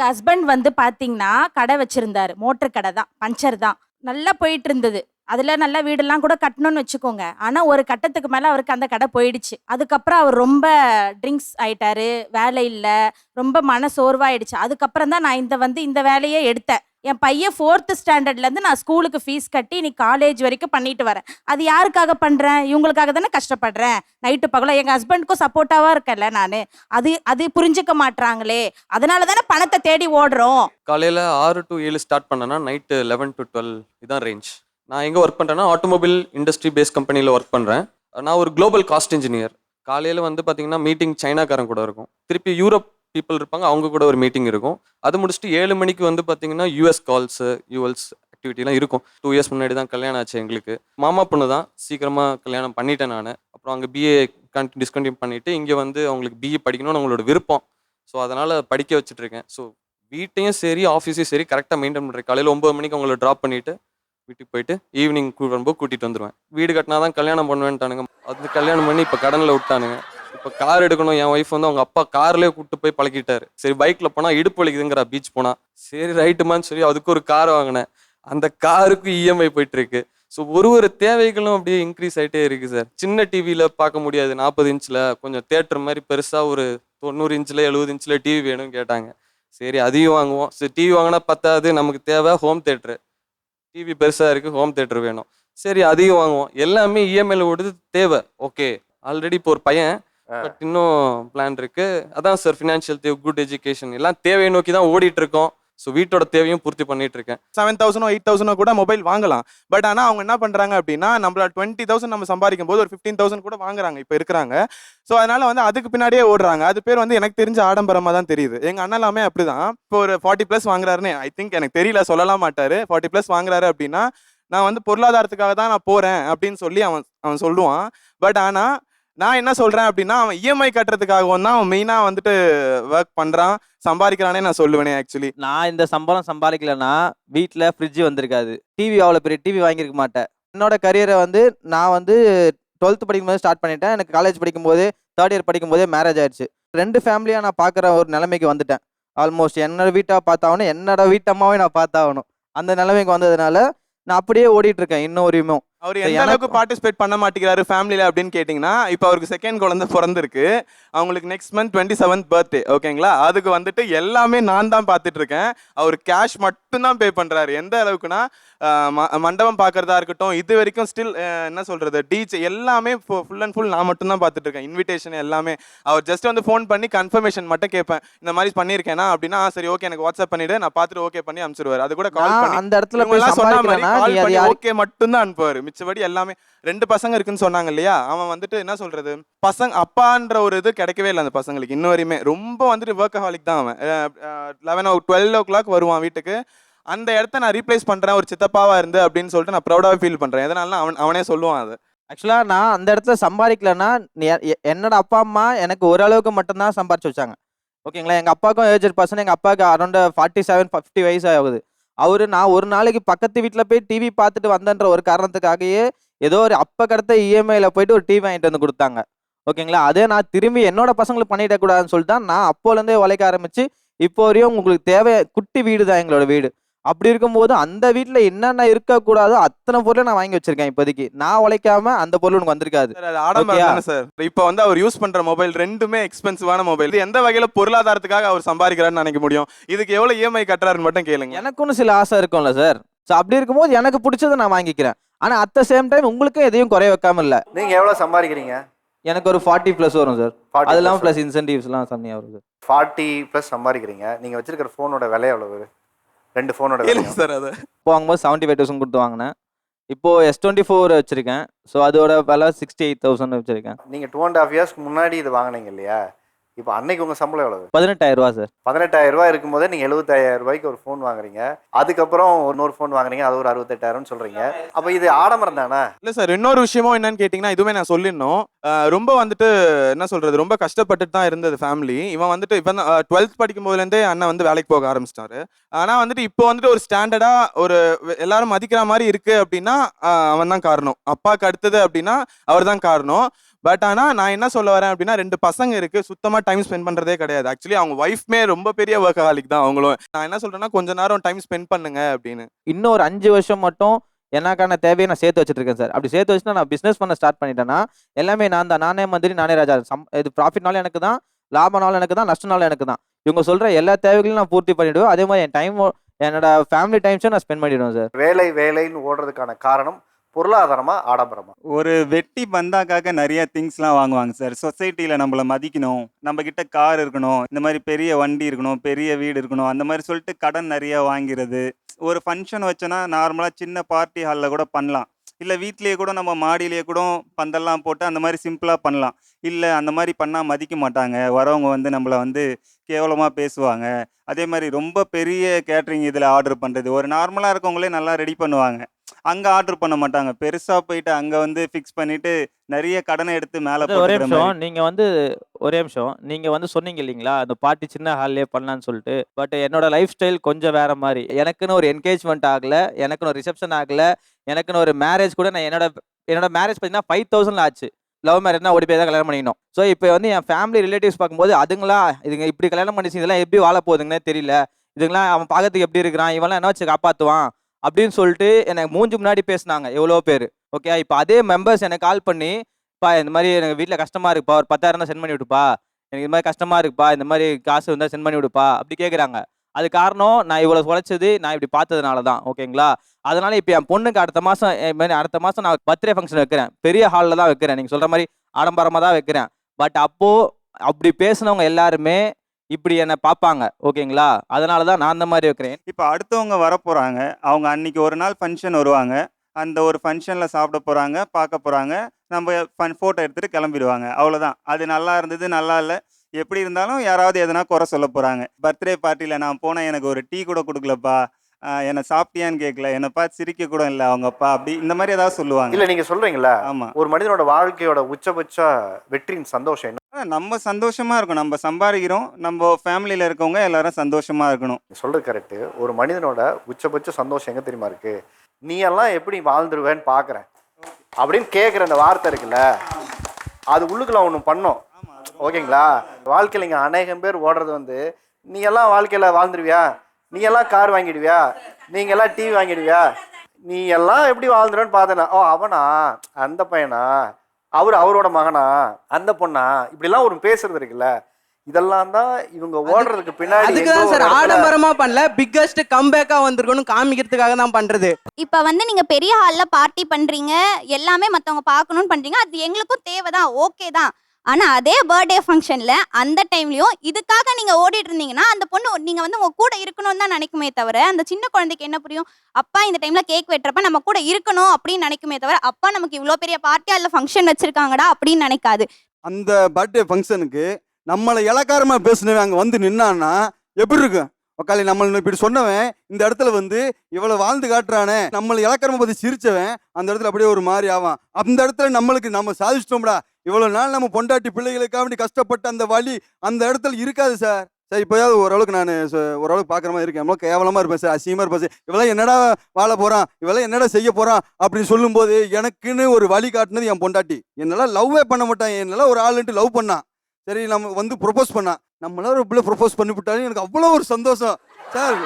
எங்க ஹஸ்பண்ட் வந்து பார்த்தீங்கன்னா கடை வச்சிருந்தாரு. மோட்டர் கடை தான் பஞ்சர் தான். நல்லா போயிட்டு இருந்தது. அதில் நல்ல வீடெல்லாம் கூட கட்டணும்னு வச்சுக்கோங்க. ஆனால் ஒரு கட்டத்துக்கு மேலே அவருக்கு அந்த கடை போயிடுச்சு. அதுக்கப்புறம் அவர் ரொம்ப ட்ரிங்க்ஸ் ஆயிட்டாரு வேலை இல்லை ரொம்ப மன சோர்வாயிடுச்சு. அதுக்கப்புறம் தான் நான் இந்த வந்து இந்த வேலையே எடுத்தேன். என் பையன் ஃபோர்த்து ஸ்டாண்டர்ட்லேருந்து நான் ஸ்கூலுக்கு ஃபீஸ் கட்டி நீ காலேஜ் வரைக்கும் பண்ணிட்டு வரேன். அது யாருக்காக பண்ணுறேன் இவங்களுக்காக தானே கஷ்டப்படுறேன். நைட்டு பகலாக எங்கள் ஹஸ்பண்டுக்கும் சப்போர்ட்டாவாக இருக்கல நான். அது அது புரிஞ்சுக்க மாட்றாங்களே. அதனால தானே பணத்தை தேடி ஓடுறோம். காலையில் ஆறு டு ஏழு ஸ்டார்ட் பண்ணனா நைட்டு லெவன் டு டுவெல் இதான் ரேஞ்ச் நான் எங்கே ஒர்க் பண்ணுறேன்னா ஆட்டோமொபைல் இண்டஸ்ட்ரி பேஸ் கம்பெனியில் ஒர்க் பண்ணுறேன் நான் ஒரு குளோபல் காஸ்ட் இன்ஜினியர் காலையில் வந்து பார்த்தீங்கன்னா மீட்டிங் சைனாக்காரன் கூட இருக்கும். திருப்பி யூரோப் பீப்புள் இருப்பாங்க அவங்க கூட ஒரு மீட்டிங் இருக்கும். அது முடிச்சுட்டு ஏழு மணிக்கு வந்து பார்த்தீங்கன்னா யூஎஸ் கால்ஸு யூஎல்ஸ் ஆக்டிவிட்டிலாம் இருக்கும். டூ இயர்ஸ் முன்னாடி தான் கல்யாணம் ஆச்சு எங்களுக்கு. மாமா பொண்ணு தான் சீக்கிரமாக கல்யாணம் பண்ணிட்டேன் நான். அப்புறம் அங்கே பிஏ கன் டிஸ்கண்டினியூ பண்ணிவிட்டு இங்கே வந்து அவங்களுக்கு பிஏ படிக்கணும்னு அவங்களோட விருப்பம். ஸோ அதனால் படிக்க வச்சுட்ருக்கேன் ஸோ வீட்டையும் சரி ஆஃபீஸையும் சரி கரெக்டாக மெயின்டைன் பண்ணுறேன் காலையில் ஒம்பது மணிக்கு அவங்கள ட்ராப் பண்ணிவிட்டு வீட்டுக்கு போயிட்டு ஈவினிங் வரும்போது கூட்டிகிட்டு வந்துடுவேன் வீடு கட்டினா தான் கல்யாணம் பண்ணுவேன்ட்டானுங்க. அது கல்யாணம் பண்ணி இப்போ கடனில் விட்டானுங்க. இப்போ கார் எடுக்கணும் என் ஒய்ஃப் வந்து அவங்க அப்பா கார்லேயே கூப்பிட்டு போய் பழக்கிட்டாரு சரி பைக்கில் போனால் இடுப்பு வலிக்குதுங்கிற பீச் போனால் சரி ரைட்டுமான்னு சொல்லி அதுக்கு ஒரு கார் வாங்கினேன். அந்த காருக்கு இஎம்ஐ போயிட்டு இருக்கு ஸோ ஒரு ஒரு தேவைகளும் அப்படியே இன்க்ரீஸ் ஆகிட்டே இருக்குது சார் சின்ன டிவியில் பார்க்க முடியாது. நாற்பது இன்ச்சில் கொஞ்சம் தேட்டர் மாதிரி பெருசாக ஒரு தொண்ணூறு இன்ச்சில் எழுபது இன்ச்சில் டிவி வேணும்னு கேட்டாங்க. சரி அதையும் வாங்குவோம். சரி டிவி வாங்கினா பத்தாது நமக்கு தேவை ஹோம் தேட்ரு டிவி பெருசாக இருக்குது ஹோம் தேட்டர் வேணும். சரி அதையும் வாங்குவோம். எல்லாமே இஎம்ஐல ஓடுது தேவை. ஓகே ஆல்ரெடி இப்போ ஒரு பையன் பட் இன்னும் பிளான் இருக்கு. அதான் சார் ஃபினான்ஷியல் தேவை குட் எஜுகேஷன் எல்லாம் தேவையை நோக்கி தான் ஓடிட்டு இருக்கோம். ஸோ வீட்டோட தேவையும் பூர்த்தி பண்ணிட்டு இருக்கேன் செவன் தௌசண்டோ எயிட் தௌசண்டோ கூட மொபைல் வாங்கலாம். பட் ஆனால் அவங்க என்ன பண்ணுறாங்க அப்படின்னா நம்மள டுவெண்ட்டி தௌசண்ட் நம்ம சம்பாதிக்கும் போது ஒரு ஃபிஃப்டீன் தௌசண்ட் கூட வாங்குறாங்க இப்போ இருக்கிறாங்க. ஸோ அதனால வந்து அதுக்கு பின்னாடியே ஓடுறாங்க. அது பேர் வந்து எனக்கு தெரிஞ்ச ஆடம்பரமாக தான் தெரியுது. எங்கள் அண்ணன் எல்லாமே அப்படிதான். இப்போ ஒரு ஃபார்ட்டி ப்ளஸ் வாங்குறாருன்னு ஐ திங்க் எனக்கு தெரியல சொல்லலாம் மாட்டாரு. ஃபார்ட்டி ப்ளஸ் வாங்குறாரு அப்படின்னா நான் வந்து பொருளாதாரத்துக்காக தான் நான் போகிறேன் அப்படின்னு சொல்லி அவன் அவன் சொல்லுவான். பட் ஆனால் நான் என்ன சொல்கிறேன் அப்படின்னா அவன் இஎம்ஐ கட்டுறதுக்காகவும் தான் அவன் மெயினாக வந்துட்டு ஒர்க் பண்ணுறான் சம்பாதிக்கிறானே நான் சொல்லுவேனே ஆக்சுவலி நான் இந்த சம்பளம் சம்பாதிக்கலன்னா வீட்டில் ஃப்ரிட்ஜ் வந்திருக்காது. டிவி அவ்வளோ பெரிய டிவி வாங்கியிருக்க மாட்டேன். என்னோட கரியரை வந்து நான் வந்து டுவெல்த் படிக்கும்போது ஸ்டார்ட் பண்ணிட்டேன். எனக்கு காலேஜ் படிக்கும்போது தேர்ட் இயர் படிக்கும்போதே மேரேஜ் ஆயிடுச்சு. ரெண்டு ஃபேமிலியாக நான் பார்க்குற ஒரு நிலைமைக்கு வந்துட்டேன். ஆல்மோஸ்ட் என்னோட வீட்டாக பார்த்தாகணும் என்னோட வீட்டம்மாவே நான் பார்த்தாகணும். அந்த நிலைமைக்கு வந்ததுனால நான் அப்படியே ஓடிட்டு இருக்கேன் இன்னும் வரையுமே அவர் எந்த அளவுக்கு பார்ட்டிசிபேட் பண்ண மாட்டேங்கிறாரு ஃபேமிலியில் அப்படின்னு கேட்டிங்கன்னா இப்போ அவருக்கு செகண்ட் குழந்தை பிறந்திருக்கு. அவங்களுக்கு next month twenty seventh birthday ஓகேங்களா அதுக்கு வந்துட்டு எல்லாமே நான் தான் பார்த்துட்டு இருக்கேன் அவர் கேஷ் மட்டும்தான் பே பண்ணுறாரு எந்த அளவுக்குன்னா மண்டபம் பார்க்கறதா இருக்கட்டும் இது வரைக்கும் ஸ்டில் என்ன சொல்கிறது டீச் எல்லாமே ஃபுல் அண்ட் ஃபுல் நான் மட்டும் தான் பார்த்துட்டு இருக்கேன் இன்விடேஷன் எல்லாமே. அவர் ஜஸ்ட் வந்து ஃபோன் பண்ணி கன்ஃபர்மேஷன் மட்டும் கேட்பேன். இந்த மாதிரி பண்ணியிருக்கேனா அப்படின்னா "ஆ, சரி ஓகே எனக்கு வாட்ஸ்அப் பண்ணிவிடு நான் பார்த்துட்டு ஓகே பண்ணி அனுப்பிச்சிடுவார் அது கூட கால் பண்ணி அந்த இடத்துல சொன்ன மாதிரி ஓகே மட்டும் தான் அனுப்புவாரு. மிச்சபடி எல்லாமே ரெண்டு பசங்க இருக்குன்னு சொன்னாங்க இல்லையா? அவன் வந்துட்டு என்ன சொல்றது? பசங்க அப்பான்ற ஒரு இது கிடைக்கவே இல்லை அந்த பசங்களுக்கு இன்ன வரையுமே. ரொம்ப வந்துட்டு ஒர்க் தான் அவன். Eleven o twelve o'clock வருவான் வீட்டுக்கு. அந்த இடத்த நான் ரீப்ளேஸ் பண்ணுறேன் ஒரு சித்தப்பாவா இருந்து அப்படின்னு சொல்லிட்டு நான் ப்ரௌடாக ஃபீல் பண்ணுறேன் எதனால அவன் அவனே சொல்லுவான் அது. ஆக்சுவலாக நான் அந்த இடத்துல சம்பாதிக்கலன்னா என்னோட அப்பா அம்மா எனக்கு ஓரளவுக்கு மட்டும்தான் சம்பாரிச்சு வச்சாங்க. ஓகேங்களா? எங்கள் அப்பாவுக்கும் ஏஜ் பர்சன் எங்கள் அப்பாவுக்கு அரௌண்ட் ஃபார்ட்டி செவன் ஃபிஃப்டி வயசு ஆகுது. அவரு நான் ஒரு நாளைக்கு பக்கத்து வீட்டில் போய் டிவி பார்த்துட்டு வந்தேன்ற ஒரு காரணத்துக்காகவே ஏதோ ஒரு அப்போ கடத்த இஎம்ஐயில் போயிட்டு ஒரு டிவி வாங்கிட்டு வந்து கொடுத்தாங்க. ஓகேங்களா? அதே நான் திரும்பி என்னோட பசங்களுக்கு பண்ணிட கூடாதுன்னு சொல்லிட்டு தான் நான் அப்போலேருந்தே உழைக்க ஆரம்பிச்சு இப்போ வரையும் உங்களுக்கு தேவை குட்டி வீடு தான் எங்களோட வீடு. அப்படி இருக்கும்போது அந்த வீட்டில் என்னென்ன இருக்கக்கூடாதோ அத்தனை பொருளை நான் வாங்கி வச்சிருக்கேன் இப்போதைக்கு. நான் உழைக்காம அந்த பொருள் உனக்கு வந்திருக்காது. சார் இப்போ வந்து அவர் யூஸ் பண்ற மொபைல் ரெண்டுமே எக்ஸ்பென்சிவான மொபைல் இது எந்த வகையில பொருளாதாரத்துக்காக அவர் சம்பாதிக்கிறாருன்னு நினைக்க முடியும்? இதுக்கு எவ்வளவு இஎம்ஐ கட்டுறாருன்னு மட்டும் கேளுங்க. எனக்குன்னு சில ஆசை இருக்கும்ல சார். ஸோ அப்படி இருக்கும்போது எனக்கு பிடிச்சதை நான் வாங்கிக்கிறேன். ஆனா அட் த சேம் டைம் உங்களுக்கும் எதையும் குறைய வைக்காம இல்ல. நீங்க எவ்வளவு சம்பாதிக்கிறீங்க? எனக்கு ஒரு ஃபார்ட்டி ப்ளஸ் வரும் சார். அது இல்லாமல் ப்ளஸ் இன்சென்டிவ்ஸ்லாம் செம்மையாக வரும் சார். Forty plus சம்பாதிக்கிறீங்க. நீங்க வச்சிருக்கிற ஃபோனோட விலை எவ்வளவு? ரெண்டு ஃபோனோட கேளுங்க சார் அது. இப்போ வாங்கும்போது செவன்ட்டி ஃபைவ் தௌசண்ட் கொடுத்து வாங்கினேன். இப்போ எஸ் டுவெண்ட்டி ஃபோர் வச்சிருக்கேன். ஸோ அதோட விலை சிக்ஸ்டி எயிட் தௌசண்ட் வச்சிருக்கேன். நீங்க டூ அண்ட் ஹாஃப் இயர்ஸ்க்கு முன்னாடி இது வாங்குனீங்க இல்லையா? இப்போ அன்னைக்கு உங்க சம்பளம் எவ்வளவு? பதினெட்டாயிரம் ரூபா சார். பதினெட்டாயிரம் ரூபாய் இருக்கும்போதே நீங்க எழுபத்தாயிரம் ரூபாய்க்கு ஒரு ஃபோன் வாங்குறீங்க. அதுக்கப்புறம் இன்னொரு ஃபோன் வாங்குறீங்க அது ஒரு அறுபத்தெட்டாயிரம்னு சொல்றீங்க. அப்ப இது ஆடம்பரம் தானே? இல்ல சார் இன்னொரு விஷயமும் என்னன்னு கேட்டிங்கன்னா இதுவுமே நான் சொல்லிடணும். ரொம்ப வந்துட்டு என்ன சொல்றது ரொம்ப கஷ்டப்பட்டுட்டு தான் இருந்தது ஃபேமிலி இவன் வந்துட்டு இப்போ டுவெல்த் படிக்கும் போதுலேருந்தே அண்ணன் வந்து வேலைக்கு போக ஆரம்பிச்சிட்டாரு. ஆனா வந்துட்டு இப்போ வந்துட்டு ஒரு ஸ்டாண்டர்டா ஒரு எல்லாரும் மதிக்கிற மாதிரி இருக்கு அப்படின்னா அவன் தான் காரணம். அப்பாவுக்கு அடுத்தது அப்படின்னா அவர் தான் காரணம். பட் ஆனா நான் என்ன சொல்ல வரேன் அப்படின்னா ரெண்டு பசங்க இருக்கு சுத்தமா டைம் ஸ்பெண்ட் பண்றதே கிடையாது. ஆக்சுவலி அவங்க ஒய்ஃப்மே ரொம்ப பெரிய ஒர்க்கஹாலிக் தான் அவங்களும். நான் என்ன சொல்றேன்னா கொஞ்ச நேரம் டைம் ஸ்பெண்ட் பண்ணுங்க அப்படின்னு. இன்னும் ஒரு அஞ்சு வருஷம் மட்டும் எனக்கான தேவையை நான் சேர்த்து வச்சுட்டு இருக்கேன் சார். அப்படி சேர்த்து வச்சுட்டு நான் பிஸ்னஸ் பண்ண ஸ்டார்ட் பண்ணிட்டேன்னா எல்லாமே நான் தான். நானே மந்திரி நானே ராஜா. சம் இது ப்ராஃபிட்னாலும் எனக்கு தான் லாபம்னாலும் எனக்கு தான் நஷ்டனாலும் எனக்கு தான். இவங்க சொல்ற எல்லா தேவைகளையும் நான் பூர்த்தி பண்ணிடுவேன். அதே மாதிரி என் டைம் என்னோட ஃபேமிலி டைம்ஸும் நான் ஸ்பெண்ட் பண்ணிடுவேன் சார். வேலை வேலைன்னு ஓடுறதுக்கான காரணம் பொருளாதாரமா ஆடம்பரமா? ஒரு வெட்டி பந்தாக்காக நிறைய திங்ஸ்லாம் வாங்குவாங்க சார் சொசைட்டியில் நம்மள மதிக்கணும். நம்ம கிட்ட கார் இருக்கணும். இந்த மாதிரி பெரிய வண்டி இருக்கணும். பெரிய வீடு இருக்கணும். அந்த மாதிரி சொல்லிட்டு கடன் நிறைய வாங்கிறது. ஒரு ஃபங்க்ஷன் வச்சோன்னா நார்மலாக சின்ன பார்ட்டி ஹாலில் கூட பண்ணலாம். இல்லை வீட்லேயே கூட நம்ம மாடியிலேயே கூட பந்தல்லாம் போட்டு அந்த மாதிரி சிம்பிளாக பண்ணலாம். இல்லை அந்த மாதிரி பண்ணால் மதிக்க மாட்டாங்க. வரவங்க வந்து நம்மளை வந்து கேவலமாக பேசுவாங்க. அதே மாதிரி ரொம்ப பெரிய கேட்ரிங் இதில் ஆர்டர் பண்ணுறது ஒரு நார்மலாக இருக்கவங்களே நல்லா ரெடி பண்ணுவாங்க. அங்கே ஆர்டர் பண்ண மாட்டாங்க. பெருசாக போயிட்டு அங்கே வந்து ஃபிக்ஸ் பண்ணிட்டு நிறைய கடனை எடுத்து மேலே ஒரே நிமிஷம். நீங்க வந்து ஒரே நிமிஷம். நீங்க வந்து சொன்னீங்க இல்லைங்களா? அந்த பார்ட்டி சின்ன ஹால்லே பண்ணலாம்னு சொல்லிட்டு. பட் என்னோட லைஃப் ஸ்டைல் கொஞ்சம் வேற மாதிரி. எனக்குன்னு ஒரு என்கேஜ்மெண்ட் ஆகல. எனக்குன்னு ஒரு ரிசப்ஷன் ஆகல. எனக்குன்னு ஒரு மேரேஜ் கூட நான் என்னோட என்னோட மேரேஜ் பார்த்தீங்கன்னா ஃபைவ் தௌசண்ட்ல ஆச்சு. லவ் மேரேஜ்னா ஓடி போய் தான் கல்யாணம் பண்ணிக்கணும். ஸோ இப்போ வந்து என் ஃபேமிலி ரிலேட்டிவ்ஸ் பார்க்கும்போது அதுங்களா இதுங்க இப்படி கல்யாணம் பண்ணிச்சு இதெல்லாம் எப்படி வாழ போகுதுங்கன்னே தெரியல. இதுங்களாம் அவன் பார்க்கறதுக்கு எப்படி இருக்கிறான்? இவன்லாம் என்ன வச்சு காப்பாற்றுவான் அப்படின்னு சொல்லிட்டு எனக்கு மூஞ்சி முன்னாடி பேசுனாங்க எவ்வளோ பேர். ஓகே இப்போ அதே மெம்பர்ஸ் எனக்கு கால் பண்ணி பா இந்த மாதிரி எனக்கு வீட்டில் கஷ்டமாக இருக்குப்பா ஒரு பத்தாயிரம் தான் சென்ட் பண்ணி விடுப்பா எனக்கு இது மாதிரி கஷ்டமாக இருக்குப்பா இந்த மாதிரி காசு இருந்தால் சென்ட் பண்ணி விடுப்பா. அப்படி கேட்குறாங்க அது காரணம் நான் இவ்வளோ உழைச்சது நான் இப்படி பார்த்ததுனால தான். ஓகேங்களா அதனால இப்போ என் பொண்ணுக்கு அடுத்த மாதம் அடுத்த மாதம் நான் பர்த்டே ஃபங்க்ஷன் வைக்கிறேன். பெரிய ஹாலில் தான் வைக்கிறேன். நீங்கள் சொல்கிற மாதிரி ஆடம்பரமாக தான் வைக்கிறேன். பட் அப்போது அப்படி பேசினவங்க எல்லாருமே இப்படி என்னை பார்ப்பாங்க ஓகேங்களா? அதனால தான் நான் அந்த மாதிரி வைக்கிறேன். இப்போ அடுத்தவங்க வர போகிறாங்க அவங்க அன்னைக்கு ஒரு நாள் ஃபங்க்ஷன் வருவாங்க அந்த ஒரு ஃபங்க்ஷனில் சாப்பிட போகிறாங்க பார்க்க போகிறாங்க நம்ம ஃபன் ஃபோட்டோ எடுத்துகிட்டு கிளம்பிடுவாங்க அவ்வளோதான் அது நல்லா இருந்தது நல்லா இல்லை. எப்படி இருந்தாலும் யாராவது எதனா குறை சொல்ல போகிறாங்க பர்த்டே பார்ட்டியில் நான் போனேன் எனக்கு ஒரு டீ கூட கொடுக்கலப்பா என்னை சாப்பிட்டியான்னு கேட்கல என்னை பார்த்து சிரிக்க கூட இல்லை அவங்க அப்பா. அப்படி இந்த மாதிரி ஏதாவது சொல்லுவாங்க. இல்ல நீங்க சொல்றீங்களா ஆமாம் ஒரு மனிதனோட வாழ்க்கையோட உச்சபட்ச வெற்றியின் சந்தோஷம் என்ன? நம்ம சந்தோஷமாக இருக்கும் நம்ம சம்பாதிக்கிறோம். நம்ம ஃபேமிலியில் இருக்கவங்க எல்லாரும் சந்தோஷமாக இருக்கணும். நீ சொல்றது கரெக்ட் ஒரு மனிதனோட உச்சபட்ச சந்தோஷம் எங்க தெரியுமா இருக்கு? நீ எல்லாம் எப்படி வாழ்ந்துருவேன்னு பாக்குறேன். அப்படின்னு கேட்குற அந்த வார்த்தை இருக்குல்ல அது உள்ளுக்குள்ள ஒன்று பண்ணோம். ஓகேங்களா? வாழ்க்கையில் இங்கே அநேகம் பேர் ஓடுறது வந்து நீ எல்லாம் வாழ்க்கையில் வாழ்ந்துருவியா? நீ எல்லாம் கார் வாங்கிடுவியா? நீங்க எல்லாம் டிவி வாங்கிடுவியா? நீ எல்லாம் எப்படி வாழ்ந்துருவேன்னு பார்த்தேனா? ஓ அவனா? அந்த பையனா? அவர் அவரோட மகனா? அந்த பொண்ணா? இப்படிலாம் ஒரு பேசுறது இருக்குல்ல. இதெல்லாம் தான் இவங்க ஓடுறதுக்கு பின்னாடி அதுக்கு தான் சார் ஆடம்பரமா பண்ணல பிக்கஸ்ட் கம்பேக்கா வந்திருக்கணும் காமிக்கிறதுக்காக தான் பண்றது. இப்போ வந்து நீங்க பெரிய ஹால்ல பார்ட்டி பண்றீங்க எல்லாமே மத்தவங்க பார்க்கணும்னு பண்றீங்க அது எங்களுக்கும் தேவைதான் ஓகே தான். ஆனால் அதே பர்த்டே ஃபங்க்ஷனில் அந்த டைம்லையும் இதுக்காக நீங்கள் ஓடிட்டு இருந்தீங்கன்னா அந்த பொண்ணு நீங்கள் வந்து உங்கள் கூட இருக்கணும்னு தான் நினைக்குமே தவிர அந்த சின்ன குழந்தைக்கு என்ன புரியும்? அப்பா இந்த டைமில் கேக் வெட்டுறப்ப நம்ம கூட இருக்கணும் அப்படின்னு நினைக்குமே தவிர அப்பா நமக்கு இவ்வளோ பெரிய பார்ட்டியா இல்லை ஃபங்க்ஷன் வச்சுருக்காங்கடா அப்படின்னு நினைக்காது. அந்த பர்த்டே ஃபங்க்ஷனுக்கு நம்மளை இலக்காரமாக பேசினவன் அங்கே வந்து நின்னான்னா எப்படி இருக்கும்? உக்காளி நம்மளை இப்படி சொன்னவன் இந்த இடத்துல வந்து இவ்வளோ வாழ்ந்து காட்டுறானே நம்மளை இலக்காரமா பற்றி சிரிச்சவன் அந்த இடத்துல அப்படியே ஒரு மாதிரி ஆவான். அந்த இடத்துல நம்மளுக்கு நம்ம சாதிச்சிட்டோம்டா இவ்வளவு நாள் நம்ம பொண்டாட்டி பிள்ளைகளுக்காக வேண்டி கஷ்டப்பட்ட அந்த வழி அந்த இடத்துல இருக்காது சார். சார் இப்போயாவது ஓரளவுக்கு நான் ஓரளவுக்கு பார்க்குற மாதிரி இருக்கேன் எவ்வளோ கேவலமாக இருப்பேன் சார். அசிங்கமாக இருப்பேன் சார். இவெல்லாம் என்னடா வாழ போகிறான் இவெல்லாம் என்னடா செய்ய போகிறான் அப்படின்னு சொல்லும்போது எனக்குன்னு ஒரு வழி காட்டினது என் பொண்டாட்டி. என்னெல்லாம் லவ்வே பண்ண மாட்டான். என்னெல்லாம் ஒரு ஆளுன்ட்டு லவ் பண்ணான். சரி நம்ம வந்து ப்ரொப்போஸ் பண்ணான். நம்மளால ஒரு பிள்ளை ப்ரொப்போஸ் பண்ணிவிட்டாலும் எனக்கு அவ்வளோ ஒரு சந்தோஷம். சார்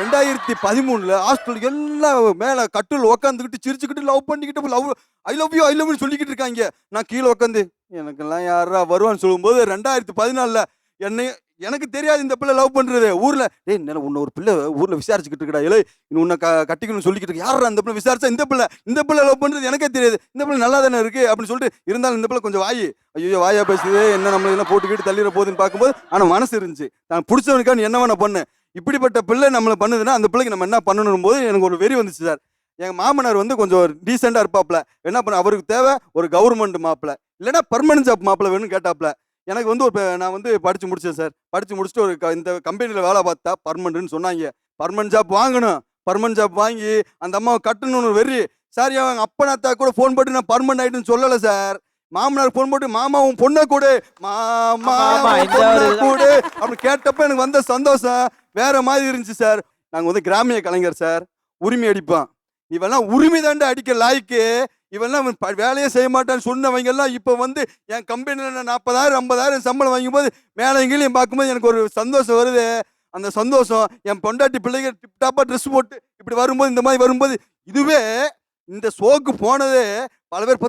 ரெண்டாயிரத்தி பதிமூணுல ஹாஸ்டல் எல்லாம் மேலே கட்டில் உக்காந்துக்கிட்டு சிரிச்சுக்கிட்டு லவ் பண்ணிக்கிட்டு love I love you I love சொல்லிக்கிட்டு இருக்காங்க. நான் கீழே உட்காந்து எனக்கெல்லாம் யாரா வருவான்னு சொல்லும்போது ரெண்டாயிரத்தி பதினாலில் என்னை எனக்கு தெரியாது இந்த பிள்ளை லவ் பண்றது. ஊர்ல ஏய் என்ன உன்னை ஒரு பிள்ளை ஊர்ல விசாரிச்சுக்கிட்டு இருக்கா இல்லை உன்னை க கட்டிக்கணும்னு சொல்லிக்கிட்டு இருக்கு. யாரா அந்த பிள்ளை விசாரிச்சா? இந்த பிள்ளை இந்த பிள்ளை லவ் பண்றது எனக்கே தெரியாது. இந்த பிள்ளை நல்லா தானே இருக்கு அப்படின்னு சொல்லிட்டு இருந்தாலும் இந்த பிள்ளை கொஞ்சம் வாயி. ஐயோ வாயா பேசுது. என்ன நம்மள என்ன போட்டுக்கிட்டு தள்ளிட போகுதுன்னு பார்க்கும்போது ஆனா மனசு இருந்துச்சு. நான் பிடிச்சவனுக்கான்னு என்ன வேணா பண்ணு. இப்படிப்பட்ட பிள்ளை நம்மளை பண்ணுதுன்னா அந்த பிள்ளைக்கு நம்ம என்ன பண்ணணும் போது எனக்கு ஒரு வெறி வந்துச்சு சார். எங்கள் மாமனார் வந்து கொஞ்சம் டீசெண்டாக இருப்பாப்ல. என்ன பண்ண அவருக்கு தேவை ஒரு கவர்மெண்ட் மாப்பிள்ள இல்லைனா பர்மனன்ட் ஜாப் மாப்பிள்ள வேணும்னு கேட்டாப்ல. எனக்கு வந்து ஒரு நான் வந்து படித்து முடிச்சேன் சார். படித்து முடிச்சுட்டு ஒரு க- இந்த கம்பெனியில் வேலை பார்த்தா பர்மனன்ட்னு சொன்னாங்க. பர்மனன்ட் ஜாப் வாங்கணும். பர்மனன்ட் ஜாப் வாங்கி அந்த அம்மாவை கட்டணும்னு வெறி. சார் அவங்க அப்பனாத்தா கூட ஃபோன் போட்டு நான் பர்மனன்ட் ஆகிட்டுன்னு சொல்லலை சார். மாமனார் ஃபோன் போட்டு மாமா உன் பொண்ணை கூடு. மாமா பொண்ணை கூடு. அப்படின்னு கேட்டப்ப எனக்கு வந்த சந்தோஷம். வேற மாதிரி இருந்துச்சு சார். நாங்கள் வந்து கிராமிய கலைஞர் சார். உரிமை அடிப்போம் இவெல்லாம் உரிமை தாண்டா அடிக்க லாய்க்கு. இவெல்லாம் வேலையே செய்ய மாட்டான்னு சொன்னவங்க எல்லாம் இப்போ வந்து என் கம்பெனியில் நான் நாற்பதாயிரம் ஐம்பதாயிரம் சம்பளம் வாங்கும்போது மேலே எங்கேயும் பார்க்கும்போது எனக்கு ஒரு சந்தோஷம் வருது. அந்த சந்தோஷம் என் பொண்டாட்டி பிள்ளைங்க டிப் டாப்பாக ட்ரெஸ் போட்டு இப்படி வரும்போது இந்த மாதிரி வரும்போது இதுவே இந்த ஷோக்கு போனதே பல பேர்